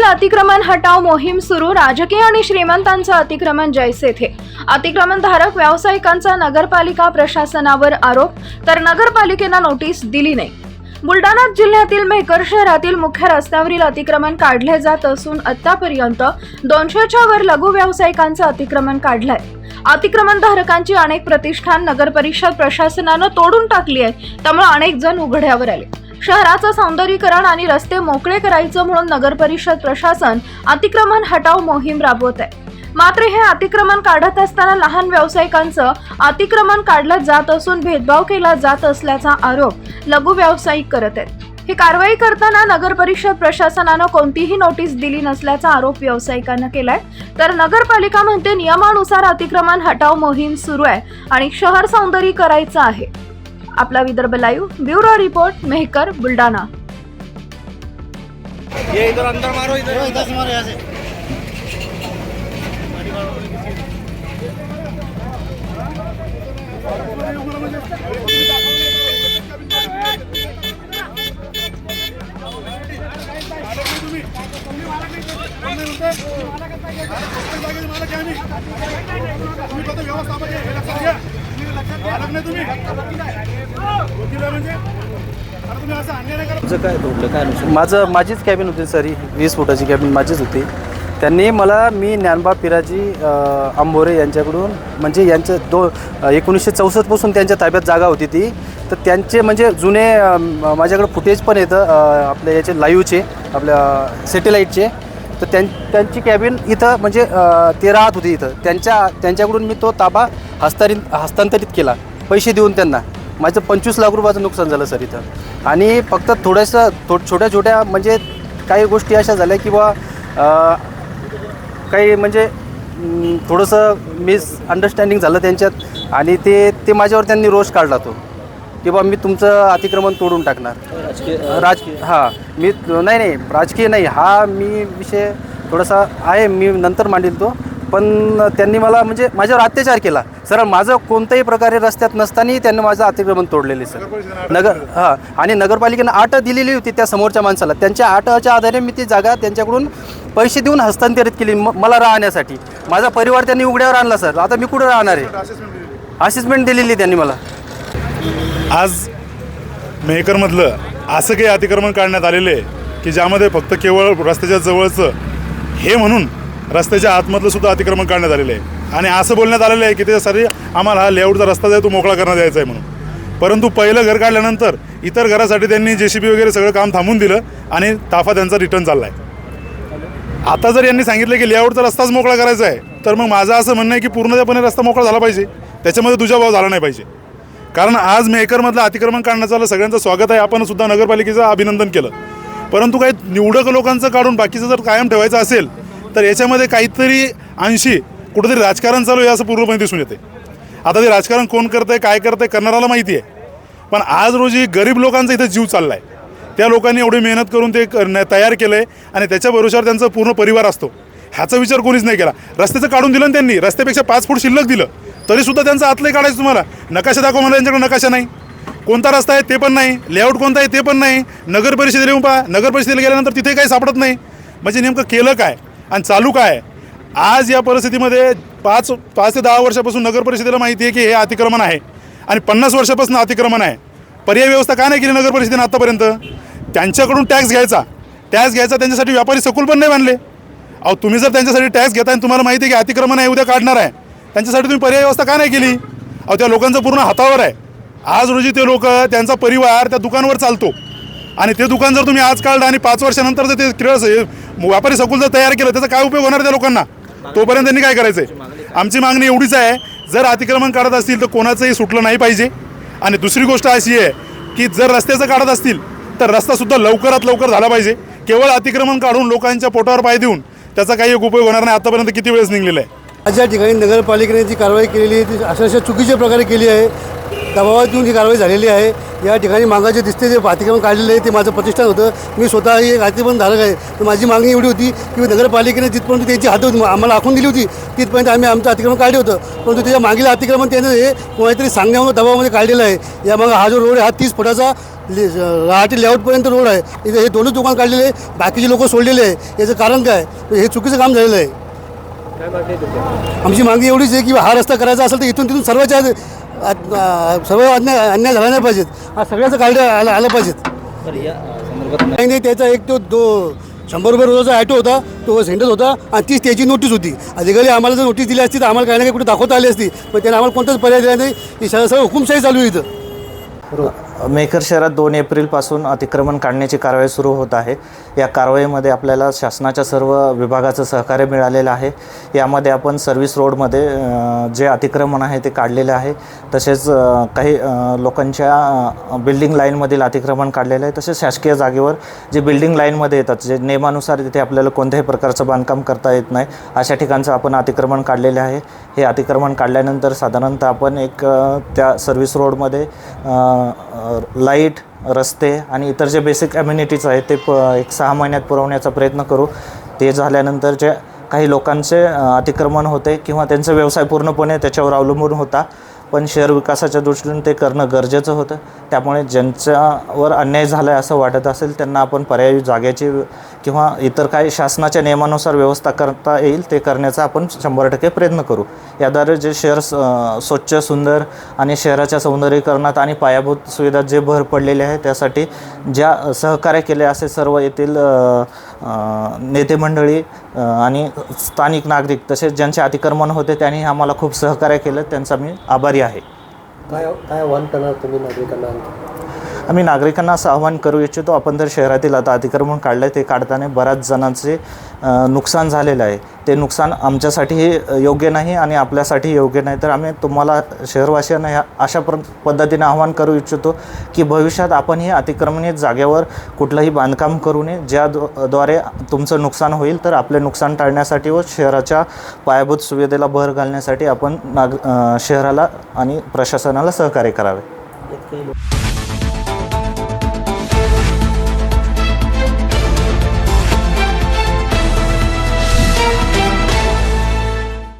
जिल्ह्यातील अतिक्रमण हटाव मोहीम सुरू. राजकीय आणि श्रीमंतांचं अतिक्रमण जैसे थे. अतिक्रमणधारक व्यावसायिकांचा नगरपालिका प्रशासनावर आरोप तर नगरपालिकेनं नोटीस दिली नाही. बुलडाणा जिल्ह्यातील मेकर शहरातील मुख्य रस्त्यावरील अतिक्रमण काढले जात असून आतापर्यंत दोनशेच्या वर लघु व्यावसायिकांचं अतिक्रमण काढलंय. अतिक्रमणधारकांची अनेक प्रतिष्ठान नगरपरिषद प्रशासनानं तोडून टाकली आहे त्यामुळे अनेक जण उघड्यावर आले. शहराचं सौंदर्यीकरण आणि रस्ते मोकळे करायचं म्हणून नगरपरिषद प्रशासन अतिक्रमण हटाव मोहीम राबवत आहे मात्र हे अतिक्रमण काढत असताना लहान व्यावसायिकांचं अतिक्रमण काढलं जात असून भेदभाव केला जात असल्याचा आरोप लघु व्यावसायिक करत आहेत. ही कारवाई करताना नगरपरिषद प्रशासनानं कोणतीही नोटीस दिली नसल्याचा आरोप व्यावसायिकांना केलाय. तर नगरपालिका म्हणते नियमानुसार अतिक्रमण हटाव मोहीम सुरू आहे आणि शहर सौंदर्य करायचं आहे. आपला Vidarbha live bureau report Mehkar Buldhana ये इधर अंदर मारो इधर इधर से मारो यहाँ से तुम्ही फक्त व्यवस्थापक आहे, हे लक्षात घ्या. तुझं काय तोडलं काय नुकसान माझं माझीच कॅबिन होती सर. ही वीस फुटाची कॅबिन माझीच होती. त्यांनी मला मी ज्ञानबा पिराजी आंबोरे यांच्याकडून म्हणजे यांचं दो एकोणीसशे चौसष्टपासून त्यांच्या ताब्यात जागा होती ती. तर त्यांचे म्हणजे जुने माझ्याकडे फुटेज पण येतं आपल्या याचे लाईव्हचे आपल्या सॅटेलाईटचे तर त्यां त्यांची कॅबिन इथं म्हणजे ते राहत होती इथं. त्यांच्या त्यांच्याकडून मी तो ताबा हस्तांतरित हस्तांतरित केला. पैसे देऊन त्यांना. माझं पंचवीस लाख रुपयाचं नुकसान झालं सर इथं. आणि फक्त थोडंसं थो छोट्या छोट्या म्हणजे काही गोष्टी अशा झाल्या की बा काही म्हणजे थोडंसं मिस अंडरस्टँडिंग झालं त्यांच्यात आणि ते ते माझ्यावर त्यांनी रोष काढला तो. की बा मी तुमचं अतिक्रमण तोडून टाकणार. राजकीय राज हां मी नाही नाही राजकीय नाही. हा मी विषय थोडासा आहे मी नंतर मांडील तो. पण त्यांनी मला म्हणजे माझ्यावर अत्याचार केला. सर माझं कोणत्याही प्रकारे रस्त्यात नसतानाही त्यांनी माझं अतिक्रमण तोडलेले सर. नगर हां आणि नगरपालिकेनं आठ दिलेली होती त्या समोरच्या माणसाला. त्यांच्या आठच्या आधारे मी ती जागा त्यांच्याकडून पैसे देऊन हस्तांतरित केली म- मला राहण्यासाठी. माझा परिवार त्यांनी उघड्यावर आणला सर. आता मी कुठं राहणार आहे? असिस्टमेंट दिलेली त्यांनी मला. आज मेहकरमधलं असं काही अतिक्रमण काढण्यात आलेलं आहे की ज्यामध्ये फक्त केवळ रस्त्याच्या जवळचं हे म्हणून रस्त्याच्या आतमधलं सुद्धा अतिक्रमण काढण्यात आलेलं आहे. आणि असं बोलण्यात आलेलं आहे की त्याच्यासाठी आम्हाला हा लेआउटचा रस्ता जो आहे तो मोकळा करण्यात यायचा आहे म्हणून. परंतु पहिलं घर काढल्यानंतर इतर घरासाठी त्यांनी जे सी बी वगैरे सगळं काम थांबून दिलं आणि ताफा त्यांचा रिटर्न चालला आहे आता जर यांनी सांगितलं की लेआउटचा रस्ताच मोकळा करायचा आहे तर मग माझं असं म्हणणं आहे की पूर्णपणे रस्ता मोकळा झाला पाहिजे. त्याच्यामध्ये तुझा भाव झाला नाही पाहिजे. कारण आज मेकरमधलं अतिक्रमण काढण्याचं सगळ्यांचं स्वागत आहे. आपण सुद्धा नगरपालिकेचं अभिनंदन केलं. परंतु काही निवडक लोकांचं काढून बाकीचं जर कायम ठेवायचं असेल तर याच्यामध्ये काहीतरी अंशी कुठंतरी राजकारण चालू आहे असं पूर्णपणे दिसून येते. आता ते राजकारण कोण करतंय काय करतंय करणाऱ्याला माहिती आहे. पण आज रोजी गरीब लोकांचा इथं जीव चालला आहे त्या लोकांनी एवढी मेहनत करून ते तयार केलं आहे आणि त्याच्या भरोशावर त्यांचा पूर्ण परिवार असतो. ह्याचा विचार कोणीच नाही केला. रस्त्याचं काढून दिलं त्यांनी रस्त्यापेक्षा पाच फूट शिल्लक दिलं. तरीसुद्धा त्यांचं आतलंही काढायचं तुम्हाला. नकाशा दाखवा मला त्यांच्याकडे नकाशा नाही. कोणता रस्ता आहे ते पण नाही. लेआउट कोणता आहे ते पण नाही. नगर परिषदेला येऊन पहा. नगर परिषदेला गेल्यानंतर तिथे काही सापडत नाही. म्हणजे नेमकं केलं काय? आणि चालू काय? आज या परिस्थितीमध्ये पाच पाच ते दहा वर्षापासून नगर परिषदेला माहिती आहे की हे अतिक्रमण आहे. आणि पन्नास वर्षापासून अतिक्रमण आहे. पर्याय व्यवस्था का नाही केली नगर परिषदेनं आत्तापर्यंत त्यांच्याकडून टॅक्स घ्यायचा. टॅक्स घ्यायचा त्यांच्यासाठी व्यापारी सकूल पण नाही बांधले. अहो तुम्ही जर त्यांच्यासाठी टॅक्स घेता आणि तुम्हाला माहिती आहे की अतिक्रमण आहे उद्या काढणार आहे. त्यांच्यासाठी तुम्ही पर्याय व्यवस्था का नाही केली? अहो त्या लोकांचं पूर्ण हातावर आहे. आज रोजी ते लोक त्यांचा परिवार त्या दुकानवर चालतो. आणि ते दुकान जर तुम्ही आज काढलं आणि पाच वर्षानंतर जर ते क्रिया व्यापारी सकूल जर तयार केलं त्याचा काय उपयोग होणार त्या लोकांना? तोपर्यंत त्यांनी काय करायचं आहे आमची मागणी एवढीच आहे जर अतिक्रमण काढत असतील तर कोणाचंही सुटलं नाही पाहिजे. आणि दुसरी गोष्ट अशी आहे की जर रस्त्याचं काढत असतील तर रस्तासुद्धा लवकरात लवकर झाला पाहिजे. केवळ अतिक्रमण काढून लोकांच्या पोटावर पाय देऊन त्याचा काही एक उपयोग होणार नाही. आतापर्यंत किती वेळेस निघलेला आहे? ज्या ठिकाणी नगरपालिकेने जी कारवाई केलेली आहे ती अशा अशा चुकीच्या प्रकारे केली आहे. दबावात येऊन ही कारवाई झालेली आहे या ठिकाणी मागाचे दिसते जे अतिक्रमण काढलेलं आहे ते माझं प्रतिष्ठान होतं. मी स्वतः एक अतिक्रमण धारक आहे. तर माझी मागणी एवढी होती की नगरपालिकेने जिथपर्यंत त्यांची हात होती आम्हाला आखून दिली होती तिथपर्यंत आम्ही आमचं अतिक्रमण काढलं होतं. परंतु त्याच्या मागील अतिक्रमण त्यानं हे कोणातरी सांगण्यामुळे दबावामध्ये काढलेलं आहे. या यामागं हा जो रोड आहे हा तीस फुटाचा ले- लेआउटपर्यंत रोड आहे. इथे हे दोनच दुकान काढलेले आहे. बाकीचे लोक सोडलेले आहे. याचं कारण काय? हे चुकीचं काम झालेलं आहे. आमची मागणी एवढीच आहे की हा रस्ता करायचा असेल तर इथून तिथून सर्वच्या सर्व अन्याय अन्याय झाला नाही पाहिजेत. हा सगळ्याचं काढलं आलं आलं पाहिजेत. नाही. नाही त्याचा एक तो दो शंभर रुपये रोजाचा ॲटो होता तो सेंटर्स होता आणि तीच त्याची नोटीस होती. अधिकारी आम्हाला जर नोटीस दिली असती तर आम्हाला काही ना काही कुठे दाखवता आली असती. पण त्याने आम्हाला कोणताच पर्याय दिला नाही. ही सगळं सगळं हुकुमशाही चालू आहे इथं. मेकर शहरात दोन एप्रिलपासून अतिक्रमण काढण्याची कारवाई सुरू होत आहे. या कारवाईमध्ये आपल्याला शासनाच्या सर्व विभागाचं सहकार्य मिळालेलं आहे. यामध्ये आपण सर्व्हिस रोडमध्ये जे अतिक्रमण आहे ते काढलेलं आहे. तसेच काही लोकांच्या बिल्डिंग लाईनमधील अतिक्रमण काढलेलं आहे. तसेच शासकीय जागेवर जे बिल्डिंग लाईनमध्ये येतात जे नियमानुसार तिथे आपल्याला कोणत्याही प्रकारचं बांधकाम करता येत नाही अशा ठिकाणचं आपण अतिक्रमण काढलेले आहे. हे अतिक्रमण काढल्यानंतर साधारणतः आपण एक त्या सर्व्हिस रोडमध्ये लाइट रस्ते आणि इतर जे बेसिक ॲम्युनिटीज आहेत ते प एक सहा महिन्यात पुरवण्याचा प्रयत्न करू. ते झाल्यानंतर जे काही लोकांचे अतिक्रमण होते किंवा त्यांचा व्यवसाय पूर्णपणे त्याच्यावर अवलंबून होता पण शहर विकासाच्या दृष्टीने ते करणं गरजेचं होतं. त्यामुळे ज्यांच्यावर अन्याय झाला आहे असं वाटत असेल त्यांना आपण पर्यायी जागेची किंवा इतर काही शासनाच्या नियमानुसार व्यवस्था करता येईल ते करण्याचा आपण शंभर टक्के प्रयत्न करू. याद्वारे जे शहर स्वच्छ सुंदर आणि शहराच्या सौंदर्यीकरणात आणि पायाभूत सुविधा जे भर पडलेले आहे त्यासाठी ज्या सहकार्य केले असे सर्व येथील नेते मंडळी आणि स्थानिक नागरिक तसेच ज्यांचे अतिक्रमण होते त्यांनी आम्हाला खूप सहकार्य केलं. त्यांचा मी आभारी आहे. काय काय आव्हान करणार तुम्ही नागरिकांना आम्ही नागरिकांना असं आवाहन करू इच्छितो आपण जर शहरातील आता अतिक्रमण काढलं ते काढताना बऱ्याच जणांचे नुकसान झालेलं आहे. ते नुकसान आमच्यासाठीही योग्य नाही आणि आपल्यासाठी योग्य नाही. तर आम्ही तुम्हाला शहरवासियांना ह्या अशा प्र पद्धतीने आवाहन करू इच्छितो की भविष्यात आपण ही अतिक्रमणीय जागेवर कुठलंही बांधकाम करू नये ज्याद्वारे तुमचं नुकसान होईल तर आपले नुकसान टाळण्यासाठी व शहराच्या पायाभूत सुविधेला भर घालण्यासाठी आपण नाग शहराला आणि प्रशासनाला सहकार्य करावे.